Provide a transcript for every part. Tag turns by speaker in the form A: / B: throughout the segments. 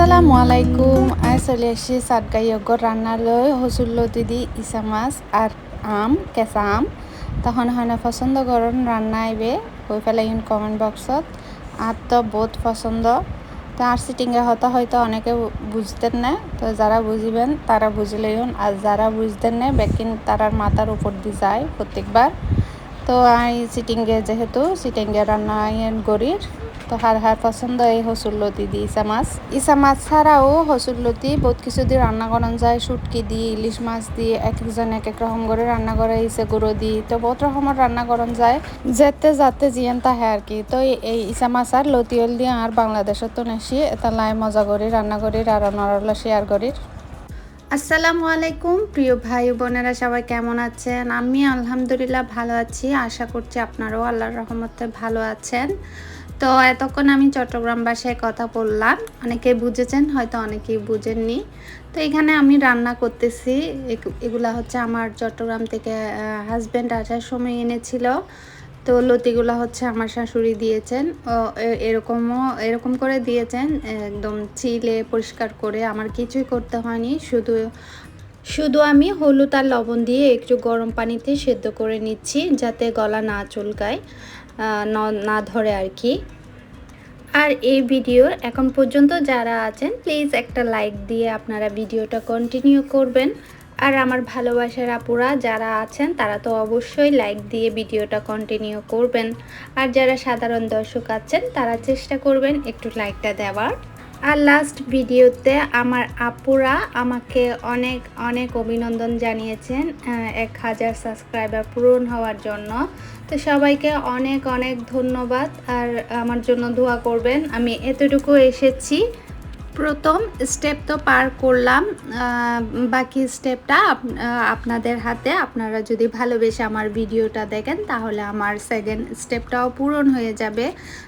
A: আসসালামু আলাইকুম আই চলে আসছি চাটগাই অগর রান্নালৈ হচুল্লো দিদি ইসা মাছ আর আম কেঁচা আম তখন হয়নে পছন্দ করুন রান্না আইবে কই পেলাই কমেন্ট বক্সত আর তো বহুত পছন্দ। তো আর সিটিংয়ে হতো হয়তো অনেকে বুঝতেন না। তো যারা বুঝিবেন, তারা বুঝলেইন আর যারা বুঝতেন না, বেকিন তারার মাথার উপর দিয়ে যায় প্রত্যেকবার। তো আই সিটিংয়ে যেহেতু সিটিংয়ে রান্না গরির তো হার হার পছন্দ এই হসুল্লতি দি ইসা মাছ। ইসা মাছ ছাড়াও হসুল্লতি বহুত কিছু দিয়ে রান্না করান যায়, শুটকি দিয়ে ইলিশ মাছ দিয়ে এক একজন এক এক রকম করে রান্না করে, ইসে গুঁড়ো দি, তো বহুত রকমের রান্না করান যায়। যেতে যাতে জিয়ান তাহে আর কি। তো এই ইসা মাছ আর লতিয়ল দিয়ে আর বাংলাদেশত তো নেছি এটা লাই মজা করি, রান্না করি, আর নরলা শেয়ার করি। আসসালামু আলাইকুম, প্রিয় ভাই বোনেরা সবাই কেমন আছেন? আমি আলহামদুলিল্লাহ ভালো আছি, আশা করছি আপনারাও আল্লাহর রহমতে ভালো আছেন। তো এতক্ষণ আমি চট্টগ্রাম বাসায় কথা বললাম। অনেকেই বুঝেছেন, হয়তো অনেকেই বুঝেননি। তো এখানে আমি রান্না করতেছি। এগুলা হচ্ছে আমার চট্টগ্রাম থেকে হাজব্যান্ড আসার সময় এনেছিল। তো লতিগুলো হচ্ছে আমার শাশুড়ি দিয়েছেন। ও এরকমও, এরকম করে দিয়েছেন। একদম চিলে পরিষ্কার করে। আমার কিছুই করতে হয়নি। শুধু শুধু আমি হলুদ আর লবণ দিয়ে একটু গরম পানিতে সেদ্ধ করে নিচ্ছি যাতে গলা না চুলকায় না ধরে আর কি। আর এই ভিডিওর এখন পর্যন্ত যারা আছেন প্লিজ একটা লাইক দিয়ে আপনারা ভিডিওটা কন্টিনিউ করবেন। আর আমার ভালোবাসার আপুরা যারা আছেন, তারা তো অবশ্যই লাইক দিয়ে ভিডিওটা কন্টিনিউ করবেন। আর যারা সাধারণ দর্শক আছেন, তারা চেষ্টা করবেন একটু লাইকটা দেওয়ার। আর লাস্ট ভিডিওতে আমার আপুরা আমাকে অনেক অনেক অভিনন্দন জানিয়েছেন এক হাজার সাবস্ক্রাইবার পূরণ হওয়ার জন্য। তো সবাইকে অনেক অনেক ধন্যবাদ আর আমার জন্য দোয়া করবেন। আমি এতটুকু এসেছি। প্রথম স্টেপ তো পার করলাম। বাকি স্টেপটা আপনাদের হাতে। আপনারা যদি ভালোবেসে আমার ভিডিওটা দেখেন, তাহলে আমার সেকেন্ড স্টেপটাও পূরণ হয়ে যাবে।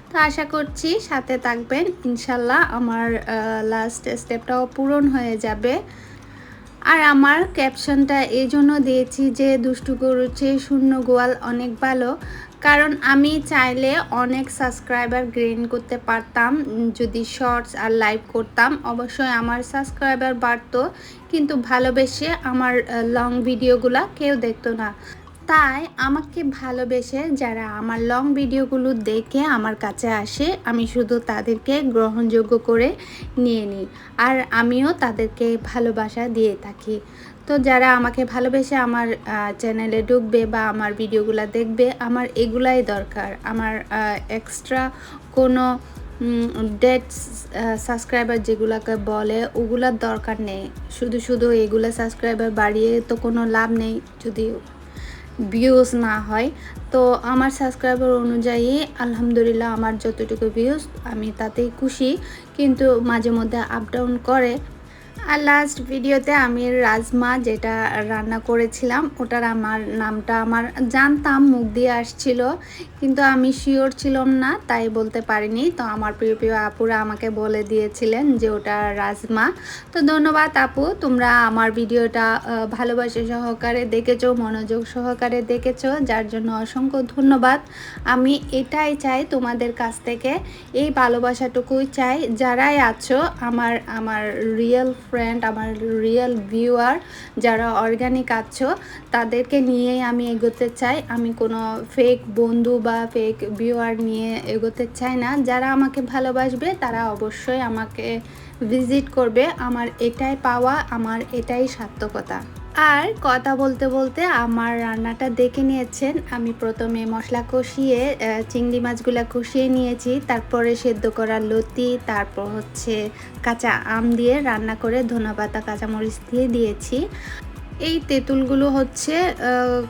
A: তো আশা করছি সাথে থাকবেন। ইনশাল্লাহ আমার লাস্ট স্টেপটাও পূরণ হয়ে যাবে। আর আমার ক্যাপশনটা এই জন্য দিয়েছি যে দুষ্টু গরুর চেয়ে শূন্য গোয়াল অনেক ভালো। কারণ আমি চাইলে অনেক সাবস্ক্রাইবার গ্রেন করতে পারতাম, যদি শর্টস আর লাইভ করতাম। অবশ্যই আমার সাবস্ক্রাইবার বাড়তো, কিন্তু ভালোবেসে আমার লং ভিডিওগুলা কেউ দেখতো না। তাই আমাকে ভালোবেসে যারা আমার লং ভিডিওগুলো দেখে আমার কাছে আসে, আমি শুধু তাদেরকে গ্রহণযোগ্য করে নিয়ে নিই। আর আমিও তাদেরকে ভালোবাসা দিয়ে থাকি। তো যারা আমাকে ভালোবেসে আমার চ্যানেলে ঢুকবে বা আমার ভিডিওগুলো দেখবে, আমার এগুলাই দরকার। আমার এক্সট্রা কোনো ডেট সাবস্ক্রাইবার যেগুলোকে বলে, ওগুলার দরকার নেই। শুধু শুধু এগুলো সাবস্ক্রাইবার বাড়িয়ে তো কোনো লাভ নেই। যদি ভিউজ না হয়। তো আমার সাবস্ক্রাইবার অনুযায়ী আলহামদুলিল্লাহ আমার যতটুকু ভিউজ আমি তাতেই খুশি। কিন্তু মাঝে মধ্যে আপ ডাউন করে। আর লাস্ট ভিডিওতে আমি রাজমা যেটা রান্না করেছিলাম, ওটার আমার নামটা আমার জানতাম, মুখ দিয়ে আসছিল, কিন্তু আমি শিওর ছিলাম না, তাই বলতে পারিনি। তো আমার প্রিয় প্রিয় আপুরা আমাকে বলে দিয়েছিলেন যে ওটা রাজমা। তো ধন্যবাদ আপু, তোমরা আমার ভিডিওটা ভালোবাসে সহকারে দেখেছ, মনোযোগ সহকারে দেখেছ, যার জন্য অসংখ্য ধন্যবাদ। আমি এটাই চাই তোমাদের কাছ থেকে, এই ভালোবাসাটুকুই চাই। যারাই আছো, আমার আমার রিয়েল ফ্রেন্ড আমার রিয়েল ভিউয়ার যারা অর্গানিক আছো, তাদেরকে নিয়েই আমি এগোতে চাই। আমি কোনো ফেক বন্ধু বা ফেক ভিউয়ার নিয়ে এগোতে চাই না। যারা আমাকে ভালোবাসবে, তারা অবশ্যই আমাকে ভিজিট করবে। আমার এটাই পাওয়া, আমার এটাই সার্থকতা। আর কথা বলতে বলতে আমার রান্নাটা দেখে নিয়েছেন। আমি প্রথমে মশলা কষিয়ে চিংড়ি মাছগুলো কষিয়ে নিয়েছি। তারপরে সেদ্ধ করা লতি, তারপর হচ্ছে কাঁচা আম দিয়ে রান্না করে ধনেপাতা, কাঁচামরিচ দিয়ে দিয়েছি। এই তেঁতুলগুলো হচ্ছে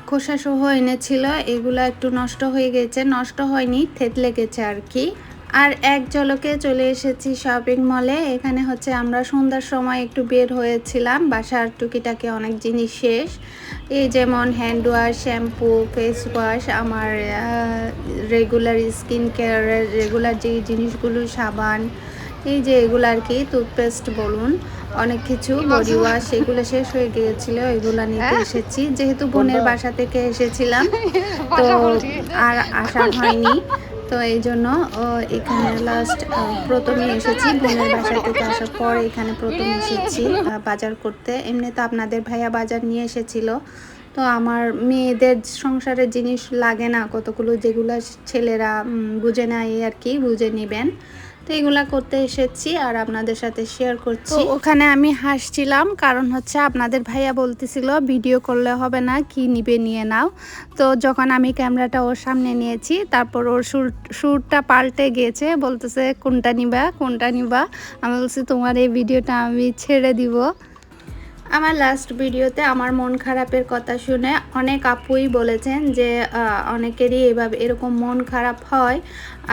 A: খোসা সহ এনেছিল। এগুলো একটু নষ্ট হয়ে গেছে। নষ্ট হয়নি, থেতলে গেছে আর কি। আর এক ঝলকে চলে এসেছি শপিং মলে এখানে হচ্ছে আমরা সন্ধ্যার সময় একটু বের হয়েছিলাম। বাসার টুকিটাকে অনেক জিনিস শেষ। এই যেমন hand wash shampoo face wash আমার রেগুলার স্কিন কেয়ারের রেগুলার যে জিনিসগুলো সাবান এই যে এগুলো আর কি টুথপেস্ট বলুন অনেক কিছু বডি ওয়াশ এগুলো শেষ হয়ে গিয়েছিল এগুলো নিতে হ্যাঁ? এসেছি। যেহেতু বোনের বাসা থেকে এসেছিলাম তো আর আসা হয়নি। তো এই জন্য এখানে লাস্ট প্রথমে এসেছি। বোনের বাসা থেকে আসার পর এখানে প্রথম এসেছি বাজার করতে। এমনি তো আপনাদের ভাইয়া বাজার নিয়ে এসেছিল। তো আমার মেয়েদের সংসারের জিনিস লাগে না, কতগুলো যেগুলো ছেলেরা বুঝে নেয় আর কি, বুঝে নেবেন। তো এগুলা করতে এসেছি আর আপনাদের সাথে শেয়ার করছি। ওখানে আমি হাসছিলাম, কারণ হচ্ছে আপনাদের ভাইয়া বলতেছিল, ভিডিও করলে হবে না, কি নিবে নিয়ে নাও। তো যখন আমি ক্যামেরাটা ওর সামনে নিয়েছি, তারপর ওর সুর, সুরটা পাল্টে গিয়েছে, বলতেছে, কোনটা নিবা কোনটা নিবা? আমি বলছি, তোমার এই ভিডিওটা আমি ছেড়ে দিব। আমার লাস্ট ভিডিওতে আমার মন খারাপের কথা শুনে অনেক আপুই বলেছেন যে অনেকেরই এভাবে এরকম মন খারাপ হয়।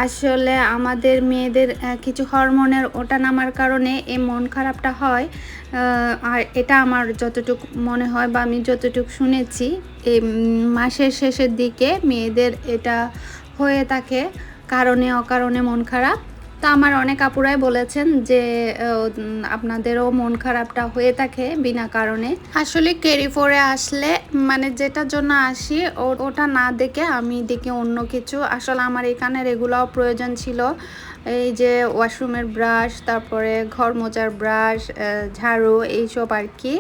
A: আসলে আমাদের মেয়েদের কিছু হরমোনের ওটা নামার কারণে এই মন খারাপটা হয়। আর এটা আমার যতটুকু মনে হয় বা আমি যতটুকু শুনেছি, এই মাসের শেষের দিকে মেয়েদের এটা হয়ে থাকে, কারণে অকারণে মন খারাপ। তো আমার অনেক আপুরাই বলেছেন যে আপনাদেরও মন খারাপটা হয়ে থাকে বিনা কারণে। আসলে ক্যারি ফোরে আসলে মানে যেটার জন্য আসি ওটা না দেখে আমি দেখি অন্য কিছু। আসলে আমার এখানে এগুলোও প্রয়োজন ছিল, এই যে ওয়াশরুমের ব্রাশ তারপরে ঘর মোজার ব্রাশ ঝাড়ু, এইসব আর কি।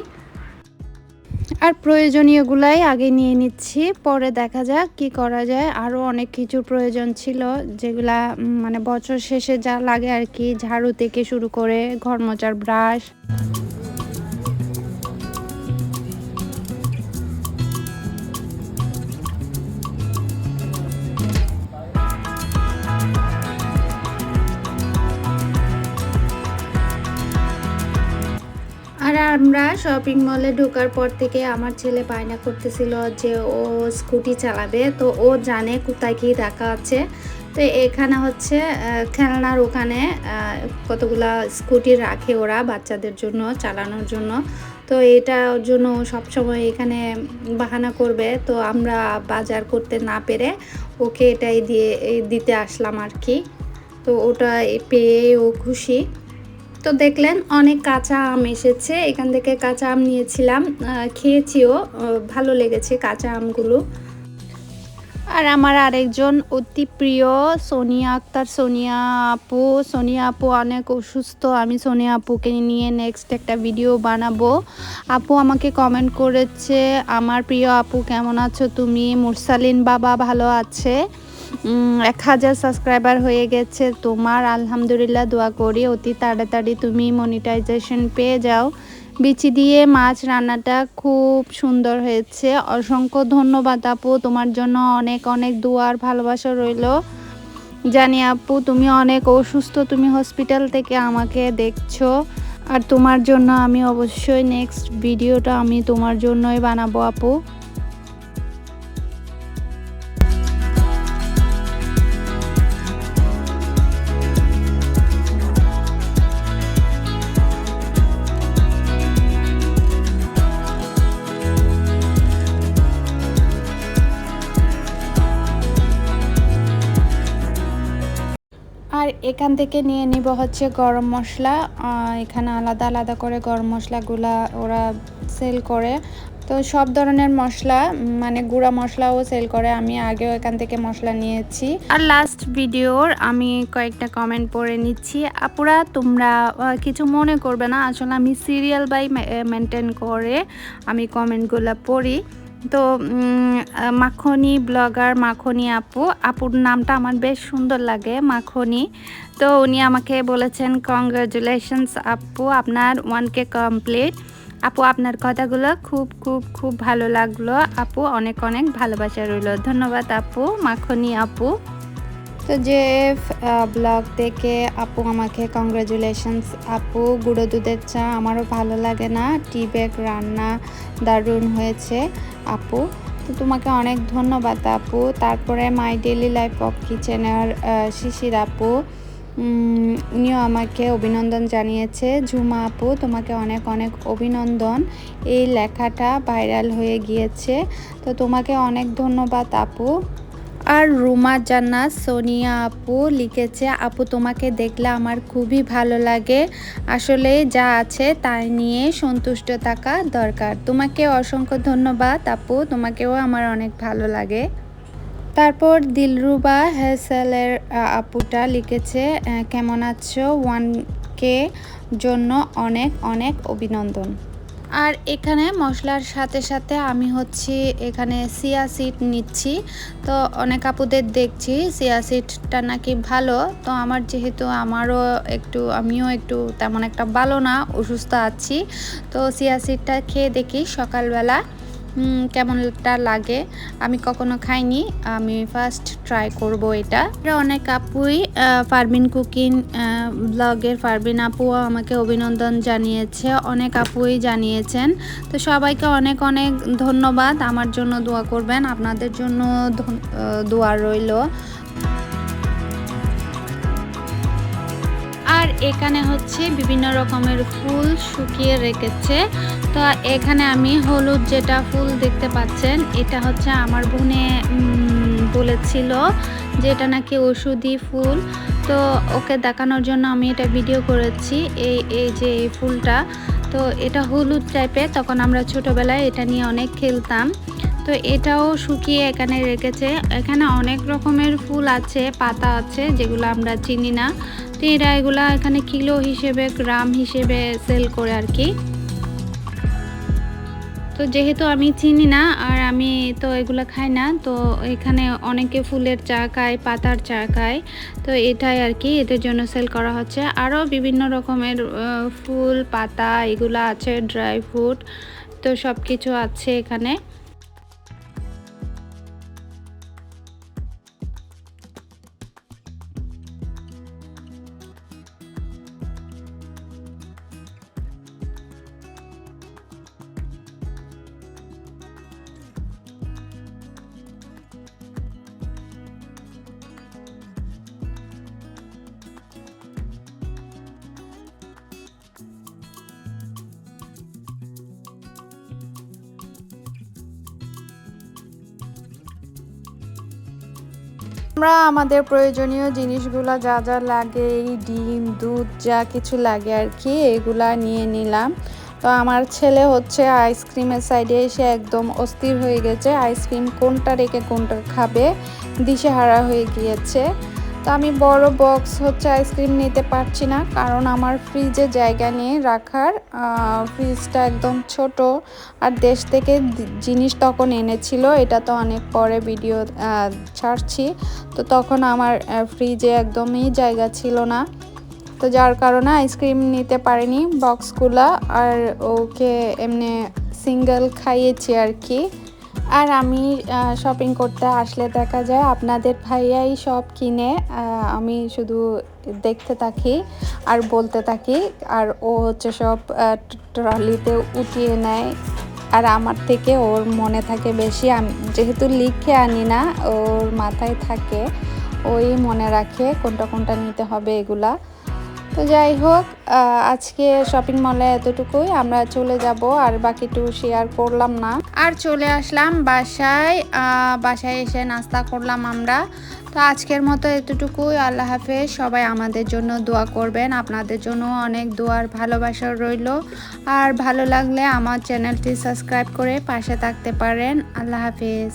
A: আর প্রয়োজনীয়গুলাই আগে নিয়ে নিচ্ছি, পরে দেখা যাক কি করা যায়। আরও অনেক কিছুর প্রয়োজন ছিল, যেগুলা মানে বছর শেষে যা লাগে আর কি, ঝাড়ু থেকে শুরু করে ঘরমোচার ব্রাশ। আমরা শপিং মলে ঢোকার পর থেকে আমার ছেলে বায়না করতেছিল যে ও স্কুটি চালাবে। তো ও জানে কোথায় কি রাখা আছে। তো এখানে হচ্ছে খেলনার ওখানে কতগুলা স্কুটি রাখে ওরা বাচ্চাদের জন্য, চালানোর জন্য। তো এটার জন্য সবসময় এখানে বাহানা করবে। তো আমরা বাজার করতে না পেরে ওকে এটাই দিয়ে দিতে আসলাম আর কি। তো ওটা পেয়ে ও খুশি। তো দেখলেন অনেক কাঁচা আম এসেছে। এখান থেকে কাঁচা আম নিয়েছিলাম। খেয়েছিও ভালো লেগেছে কাঁচা আমগুলো। আর আমার আরেকজন অতি প্রিয় সোনিয়া আক্তার। সোনিয়া আপু সোনিয়া আপু অনেক অসুস্থ। আমি সোনিয়া আপুকে নিয়ে নেক্সট একটা ভিডিও বানাবো। আপু আমাকে কমেন্ট করেছে, আমার প্রিয় আপু কেমন আছো তুমি? মুরসালিন বাবা ভালো আছে? এক হাজার সাবস্ক্রাইবার হয়ে গেছে। তোমার আলহামদুলিল্লাহ দোয়া করি, অতি তাড়াতাড়ি তুমি মনিটাইজেশন পেয়ে যাও। বিচি দিয়ে মাছ রান্নাটা খুব সুন্দর হয়েছে। অসংখ্য ধন্যবাদ আপু, তোমার জন্য অনেক অনেক দুয়ার ভালোবাসা রইল। জানি আপু, তুমি অনেক অসুস্থ, তুমি হসপিটাল থেকে আমাকে দেখছ। আর তোমার জন্য আমি অবশ্যই নেক্সট ভিডিওটা আমি তোমার জন্যই বানাবো আপু। এখান থেকে নিয়ে নিব হচ্ছে গরম মশলা এখানে আলাদা আলাদা করে গরম মশলাগুলা ওরা সেল করে। তো সব ধরনের মশলা মানে গুঁড়া মশলাও সেল করে। আমি আগেও এখান থেকে মশলা নিয়েছি। আর লাস্ট ভিডিওর আমি কয়েকটা কমেন্ট পড়ে নিচ্ছি। আপুরা, তোমরা কিছু মনে করবে না। আসলে আমি সিরিয়াল বাই মেনটেন করে আমি কমেন্টগুলো পড়ি। তো মাখনি ব্লগার মাখনি আপু, আপুর নামটা আমার বেশ সুন্দর লাগে, মাখনি। তো উনি আমাকে বলেছেন কংগ্রাচুলেশনস আপু, আপনার ওয়ান কে কমপ্লিট আপু, আপনার কথাগুলো খুব খুব খুব ভালো লাগল। আপু, অনেক অনেক ভালোবাসা রইল। ধন্যবাদ আপু, মাখনি আপু। তো যে ব্লগ থেকে আপু, আমাকে কংগ্রাচুলেশনস আপু, গুঁড়ো দুধের চা আমারও ভালো লাগে না টি ব্যাগ রান্না দারুণ হয়েছে, আপু। তো তোমাকে অনেক ধন্যবাদ, আপু। তারপরে মাই ডেলি লাইফ অফ কিচেনের শিশির আপু উনিও আমাকে অভিনন্দন জানিয়েছে। ঝুমা আপু, তোমাকে অনেক অনেক অভিনন্দন। এই লেখাটা ভাইরাল হয়ে গিয়েছে। তো তোমাকে অনেক ধন্যবাদ, আপু। আর রুমা জান্নাত, সোনিয়া আপু লিখেছে, আপু, তোমাকে দেখলে আমার খুবই ভালো লাগে। আসলে যা আছে তাই নিয়ে সন্তুষ্ট থাকা দরকার। তোমাকে অসংখ্য ধন্যবাদ আপু, তোমাকেও আমার অনেক ভালো লাগে। তারপর দিলরুবা হেসেলের আপুটা লিখেছে কেমন আছো? ওয়ান কে জন্য অনেক অনেক অভিনন্দন। আর এখানে মশলার সাথে সাথে আমি হচ্ছে এখানে সিয়া সিড নিচ্ছি। তো অনেক আপুদের দেখছি সিয়া সিডটা নাকি ভালো। তো আমার যেহেতু আমারও একটু, আমিও একটু তেমন একটা ভালো না, অসুস্থ আছি। তো সিয়া সিডটা খেয়ে দেখি সকালবেলা। কেমনটা লাগে? আমি কখনো খাইনি। আমি ফার্স্ট ট্রাই করব এটা। অনেক আপুই ফারবিন কুকিং ব্লগের ফারবিন আপুও আমাকে অভিনন্দন জানিয়েছে, অনেক আপুই জানিয়েছেন। তো সবাইকে অনেক অনেক ধন্যবাদ। আমার জন্য দোয়া করবেন। আপনাদের জন্য দোয়া রইল। আর এখানে হচ্ছে বিভিন্ন রকমের ফুল শুকিয়ে রেখেছে। তো এখানে আমি হলুদ যেটা ফুল দেখতে পাচ্ছেন, এটা হচ্ছে আমার বোনে বলেছিল যে এটা নাকি ওষুধি ফুল। তো ওকে দেখানোর জন্য আমি এটা ভিডিও করেছি, এই এই যে এই ফুলটা। তো এটা হলুদ টাইপের তখন আমরা ছোটোবেলায় এটা নিয়ে অনেক খেলতাম। তো এটাও শুকিয়ে এখানে রেখেছে। এখানে অনেক রকমের ফুল আছে, পাতা আছে, যেগুলো আমরা চিনি না। তো এরা এগুলা এখানে কিলো হিসেবে, গ্রাম হিসেবে সেল করে আর কি। তো যেহেতু আমি চিনি না আর আমি তো এগুলো খাই না, তো এখানে অনেকে ফুলের চা খায়, পাতার চা খায়, তো এটাই আর কি এদের জন্য সেল করা হচ্ছে। আরও বিভিন্ন রকমের ফুল, পাতা এগুলো আছে ড্রাই ফ্রুট তো সব কিছু আছে এখানে। আমরা আমাদের প্রয়োজনীয় জিনিসগুলো যা যা লাগে, এই ডিম, দুধ, যা কিছু লাগে আর কি এগুলা নিয়ে নিলাম। তো আমার ছেলে হচ্ছে আইসক্রিমের সাইডে এসে একদম অস্থির হয়ে গেছে। আইসক্রিম কোনটা রেখে কোনটা খাবে, দিশেহারা হয়ে গিয়েছে। তো আমি বড় বক্স হচ্ছে আইসক্রিম নিতে পারছি না, কারণ আমার ফ্রিজে জায়গা নিয়ে রাখার। ফ্রিজটা একদম ছোট। আর দেশ থেকে জিনিস তখন এনেছিল, এটা তো অনেক পরে ভিডিও ছাড়ছি। তো তখন আমার ফ্রিজে একদমই জায়গা ছিল না। তো যার কারণে আইসক্রিম নিতে পারিনি বক্সগুলো আর ওকে এমনি সিঙ্গেল খাইয়েছি আর কি। আর আমি শপিং করতে আসলে দেখা যায় আপনাদের ভাইয়াই সব কিনে আমি শুধু দেখতে থাকি আর বলতে থাকি। আর ও হচ্ছে সব ট্রলিতে উঠিয়ে নেয়। আর আমার থেকে ওর মনে থাকে বেশি। আমি যেহেতু লিখে আনি না, ওর মাথায় থাকে। ওই মনে রাখে কোনটা কোনটা নিতে হবে এগুলা। তো যাই হোক আজকে শপিং মলে এতটুকুই। আমরা চলে যাব, আর বাকিটু শেয়ার করলাম না। আর চলে আসলাম বাসায় বাসায় এসে নাস্তা করলাম আমরা। তো আজকের মতো এতটুকুই। আল্লাহ হাফেজ। সবাই আমাদের জন্য দোয়া করবেন। আপনাদের জন্য অনেক দোয়ার ভালোবাসা রইল। আর ভালো লাগলে আমার চ্যানেলটি সাবস্ক্রাইব করে পাশে থাকতে পারেন। আল্লাহ হাফেজ।